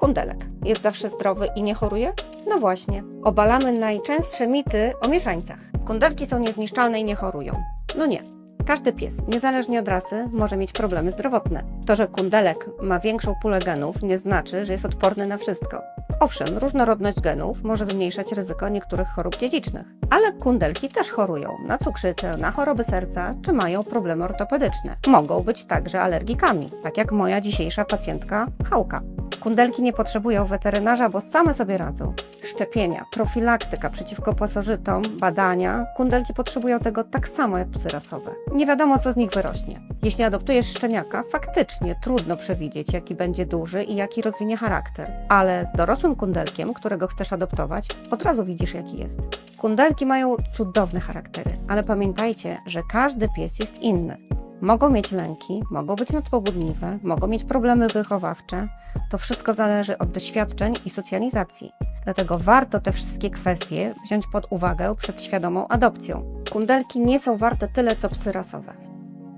Kundelek jest zawsze zdrowy i nie choruje? No właśnie, obalamy najczęstsze mity o mieszańcach. Kundelki są niezniszczalne i nie chorują. No nie. Każdy pies, niezależnie od rasy, może mieć problemy zdrowotne. To, że kundelek ma większą pulę genów, nie znaczy, że jest odporny na wszystko. Owszem, różnorodność genów może zmniejszać ryzyko niektórych chorób dziedzicznych, ale kundelki też chorują na cukrzycę, na choroby serca czy mają problemy ortopedyczne. Mogą być także alergikami, tak jak moja dzisiejsza pacjentka Hałka. Kundelki nie potrzebują weterynarza, bo same sobie radzą. Szczepienia, profilaktyka przeciwko pasożytom, badania. Kundelki potrzebują tego tak samo jak psy rasowe. Nie wiadomo, co z nich wyrośnie. Jeśli adoptujesz szczeniaka, faktycznie trudno przewidzieć, jaki będzie duży i jaki rozwinie charakter. Ale z dorosłym kundelkiem, którego chcesz adoptować, od razu widzisz, jaki jest. Kundelki mają cudowne charaktery, ale pamiętajcie, że każdy pies jest inny. Mogą mieć lęki, mogą być nadpobudliwe, mogą mieć problemy wychowawcze. To wszystko zależy od doświadczeń i socjalizacji. Dlatego warto te wszystkie kwestie wziąć pod uwagę przed świadomą adopcją. Kundelki nie są warte tyle, co psy rasowe.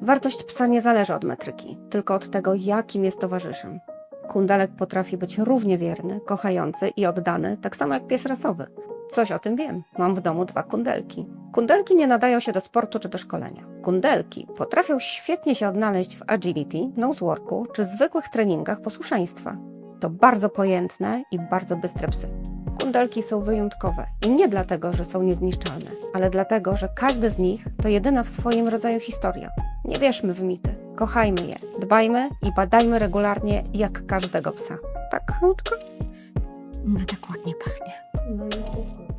Wartość psa nie zależy od metryki, tylko od tego, jakim jest towarzyszem. Kundelek potrafi być równie wierny, kochający i oddany, tak samo jak pies rasowy. Coś o tym wiem. Mam w domu dwa kundelki. Kundelki nie nadają się do sportu czy do szkolenia. Kundelki potrafią świetnie się odnaleźć w agility, noseworku czy zwykłych treningach posłuszeństwa. To bardzo pojętne i bardzo bystre psy. Kundelki są wyjątkowe i nie dlatego, że są niezniszczalne, ale dlatego, że każdy z nich to jedyna w swoim rodzaju historia. Nie wierzmy w mity, kochajmy je, dbajmy i badajmy regularnie jak każdego psa. Tak, Hanuczka? Ona tak ładnie pachnie. No i